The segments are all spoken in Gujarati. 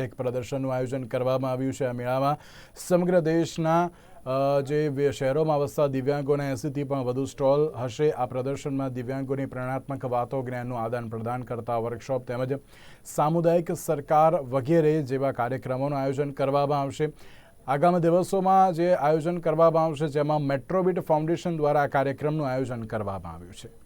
એક પ્રદર્શનનું આયોજન કરવામાં આવ્યું છે આ મેળામાં સમગ્ર દેશના જે શહેરોમાં વસતા દિવ્યાંગોના એંસીથી પણ વધુ સ્ટોલ હશે. આ પ્રદર્શનમાં દિવ્યાંગોની પ્રેરણાત્મક વાતો જ્ઞાનનું આદાન પ્રદાન કરતા વર્કશોપ તેમજ સામુદાયિક સરકાર વગેરે જેવા કાર્યક્રમોનું આયોજન કરવામાં આવશે. આગામી દિવસોમાં જે આયોજન કરવામાં આવશે, જેમાં મેટ્રોબીટ ફાઉન્ડેશન દ્વારા આ કાર્યક્રમનું આયોજન કરવામાં આવ્યું છે.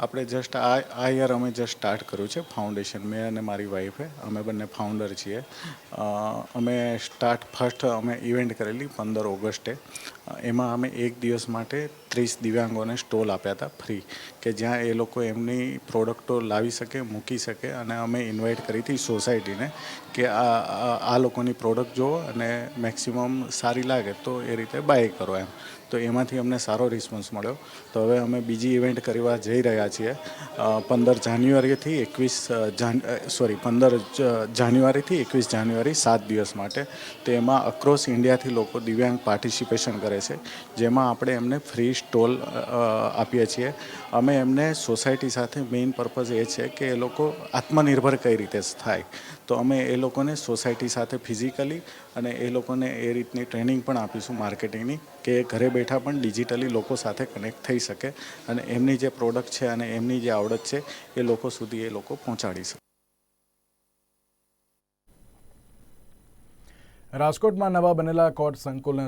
આપણે જસ્ટ આ આ યર અમે જસ્ટ સ્ટાર્ટ કર્યું છે ફાઉન્ડેશન મેં અને મારી વાઈફે અમે બંને ફાઉન્ડર છીએ. અમે સ્ટાર્ટ ફર્સ્ટ અમે ઇવેન્ટ કરેલી પંદર ઓગસ્ટે. એમાં અમે એક દિવસ માટે ત્રીસ દિવ્યાંગોને સ્ટોલ આપ્યા હતા ફ્રી, કે જ્યાં એ લોકો એમની પ્રોડક્ટો લાવી શકે, મૂકી શકે અને અમે ઇન્વાઇટ કરી હતી સોસાયટીને કે આ, આ- લોકોની પ્રોડક્ટ જુઓ અને મેક્સિમમ સારી લાગે તો એ રીતે બાય કરો એમ. તો એમાંથી અમને સારો રિસ્પોન્સ મળ્યો. તો હવે અમે બીજી ઇવેન્ટ કરવા જઈ રહ્યા છીએ. પંદર જાન્યુઆરીથી એકવીસ જાન સોરી, પંદર જાન્યુઆરીથી એકવીસ જાન્યુઆરી સાત દિવસ માટે. તો એમાં અક્રોસ ઇન્ડિયાથી લોકો દિવ્યાંગ પાર્ટિસિપેશન કરે છે. જેમાં આપણે એમને ફ્રી સ્ટોલ આપીએ છીએ. અમે એમને સોસાયટી સાથે મેઇન પર્પઝ એ છે કે એ લોકો આત્મનિર્ભર કઈ રીતે થાય. તો અમે એ લોકોને સોસાયટી સાથે ફિઝિકલી અને એ લોકોને એ રીતની ટ્રેનિંગ પણ આપીશું માર્કેટિંગની કે ઘરે બેઠા પણ ડિજિટલી લોકો સાથે કનેક્ટ થઈ શકે અને એમની જે પ્રોડક્ટ છે અને એમની જે આવડત છે એ લોકો સુધી એ લોકો પહોંચાડી શકે. રાજકોટમાં નવા બનેલા કોર્ટ સંકુલને